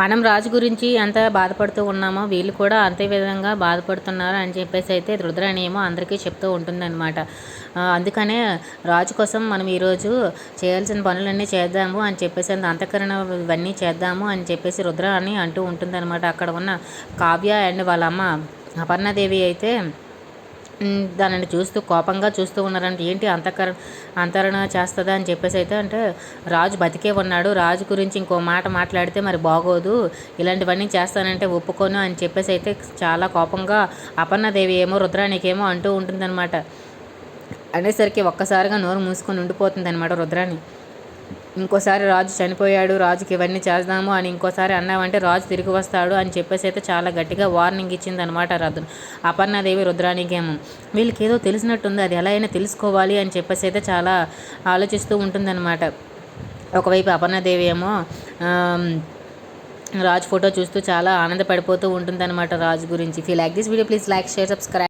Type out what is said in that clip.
మనం రాజు గురించి ఎంత బాధపడుతూ ఉన్నామో వీళ్ళు కూడా అంతే విధంగా బాధపడుతున్నారు అని చెప్పేసి అయితే రుద్రాణేమో అందరికీ చెప్తూ ఉంటుందన్నమాట. అందుకనే రాజు కోసం మనం ఈరోజు చేయాల్సిన పనులన్నీ చేద్దాము అని చెప్పేసి అంత అంతఃకరణ ఇవన్నీ చేద్దాము అని చెప్పేసి రుద్రాణి అంటూ ఉంటుందన్నమాట. అక్కడ ఉన్న కావ్య అండ్ వాళ్ళ అమ్మ అపర్ణాదేవి అయితే దానిని చూస్తూ కోపంగా చూస్తూ ఉన్నారంటే ఏంటి అంతకర అంతరణ చేస్తుందా? అని చెప్పేసి అయితే అంటే రాజు బతికే ఉన్నాడు. రాజు గురించి ఇంకో మాట మాట్లాడితే మరి బాగోదు. ఇలాంటివన్నీ చేస్తానంటే ఒప్పుకోను అని చెప్పేసి అయితే చాలా కోపంగా అపర్ణదేవి ఏమో రుద్రానికేమో అంటూ ఉంటుందన్నమాట. అనేసరికి ఒక్కసారిగా నోరు మూసుకొని ఉండిపోతుంది అనమాట రుద్రాణి. ఇంకోసారి రాజు చనిపోయాడు రాజుకి ఇవన్నీ చేద్దాము అని ఇంకోసారి అన్నామంటే రాజు తిరిగి వస్తాడు అని చెప్పేసి అయితే చాలా గట్టిగా వార్నింగ్ ఇచ్చింది అనమాట రద్దు అపర్ణాదేవి రుద్రాణికేమో వీళ్ళకి ఏదో తెలిసినట్టుంది అది ఎలా అయినా తెలుసుకోవాలి అని చెప్పేసి అయితే చాలా ఆలోచిస్తూ ఉంటుందన్నమాట. ఒకవైపు అపర్ణాదేవి ఏమో రాజ్ రాజు ఫోటో చూస్తూ చాలా ఆనందపడిపోతూ ఉంటుందన్నమాట రాజు గురించి. Fee like this video please like share subscribe